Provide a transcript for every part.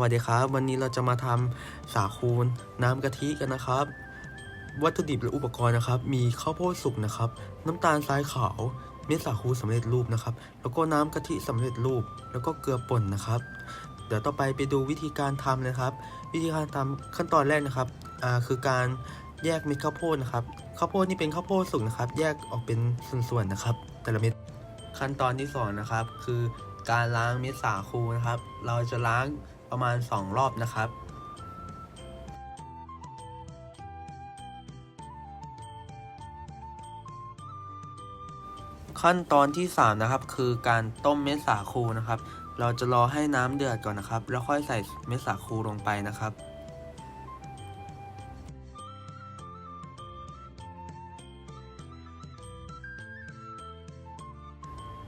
วัสดีครับ วันนี้เราจะมาทำสาคูน้ำกะทิกันนะครับ วัตถุดิบและอุปกรณ์นะครับ มีข้าวโพดสุกนะครับ น้ำตาลทรายขาวเม็ดสาคูสำเร็จรูปนะครับ แล้วก็น้ำกะทิสำเร็จรูป แล้วก็เกลือป่นนะครับ เดี๋ยวต่อไปไปดูวิธีการทำเลยครับ วิธีการทำขั้นตอนแรกนะครับอ่าคือการแยกเม็ดข้าวโพดนะครับข้าวโพดนี่เป็นข้าวโพดสุกนะครับ แยกออกเป็นส่วนๆนะครับ แต่ละเม็ดขั้นตอนที่สองนะครับคือการล้างเม็ดสาคูนะครับ เราจะล้าง ประมาณ 2 รอบนะครับขั้นตอนที่ 3 นะครับ คือการต้มเม็ดสาคูนะครับ เราจะรอให้น้ำเดือดก่อนนะครับ แล้วค่อยใส่เม็ดสาคูลงไปนะครับ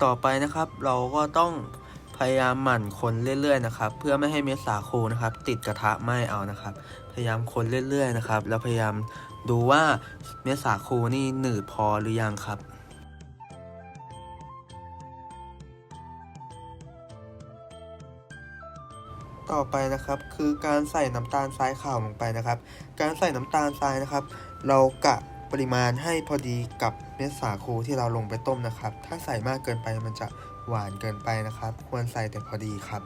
ต่อไปนะครับเราก็ต้อง พยายามหมั่นคนเรื่อยๆนะครับ เพื่อไม่ให้เม็ดสาคูนะครับ ติดกระทะไหม้เอานะครับ พยายามคนเรื่อยๆนะครับ แล้วพยายามดูว่าเม็ดสาคูนี่หนืดพอหรือยังครับต่อไปนะครับคือการใส่น้ำตาลทรายขาวลงไปนะครับ การใส่น้ำตาลทรายนะครับ เรากะ ปริมาณให้พอดีกับเม็ดสาคูที่เราลงไปต้มนะครับ ถ้าใส่มากเกินไปมันจะหวานเกินไปนะครับ ควรใส่แต่พอดีครับ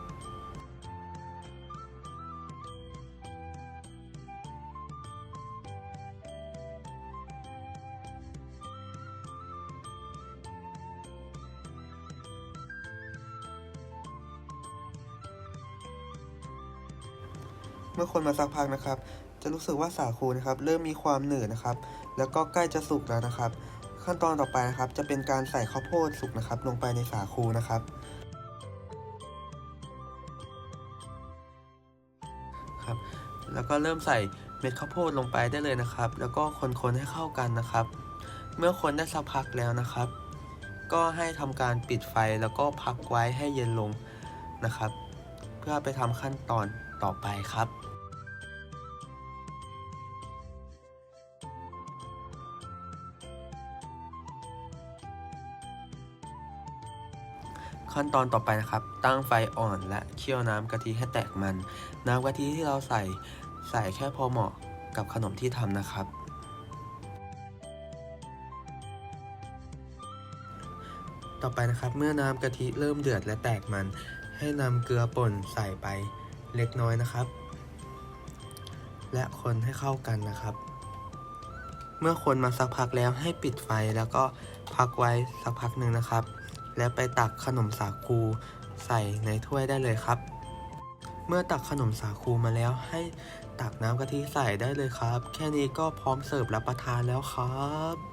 เมื่อคนมาสักพักนะครับ จะรู้สึกว่าสาคูนะครับ เริ่มมีความหนืดนะครับ แล้วก็ใกล้จะสุกแล้วนะครับ ขั้นตอนต่อไปนะครับ จะเป็นการใส่ข้าวโพดสุกนะครับ ลงไปในสาคูนะครับครับ แล้วก็เริ่มใส่เม็ดข้าวโพดลงไปได้เลยนะครับ แล้วก็คนๆให้เข้ากันนะครับ เมื่อคนได้สักพักแล้วนะครับ ก็ให้ทำการปิดไฟแล้วก็พักไว้ให้เย็นลงนะครับ เพื่อไปทำขั้นตอนต่อไปครับ ขั้นตอนต่อไปนะครับ ตั้งไฟอ่อนและเคี่ยวน้ำกะทิให้แตกมัน น้ำกะทิที่เราใส่ใส่แค่พอเหมาะกับขนมที่ทำนะครับ ต่อไปนะครับเมื่อน้ำกะทิเริ่มเดือดและแตกมัน ให้นำเกลือป่นใส่ไปเล็กน้อยนะครับ และคนให้เข้ากันนะครับ เมื่อคนมาสักพักแล้วให้ปิดไฟแล้วก็พักไว้สักพักหนึ่งนะครับ แล้วไปตักขนมสาคูใส่ในถ้วยได้เลยครับ เมื่อตักขนมสาคูมาแล้วให้ตักน้ำกะทิใส่ได้เลยครับ แค่นี้ก็พร้อมเสิร์ฟรับประทานแล้วครับ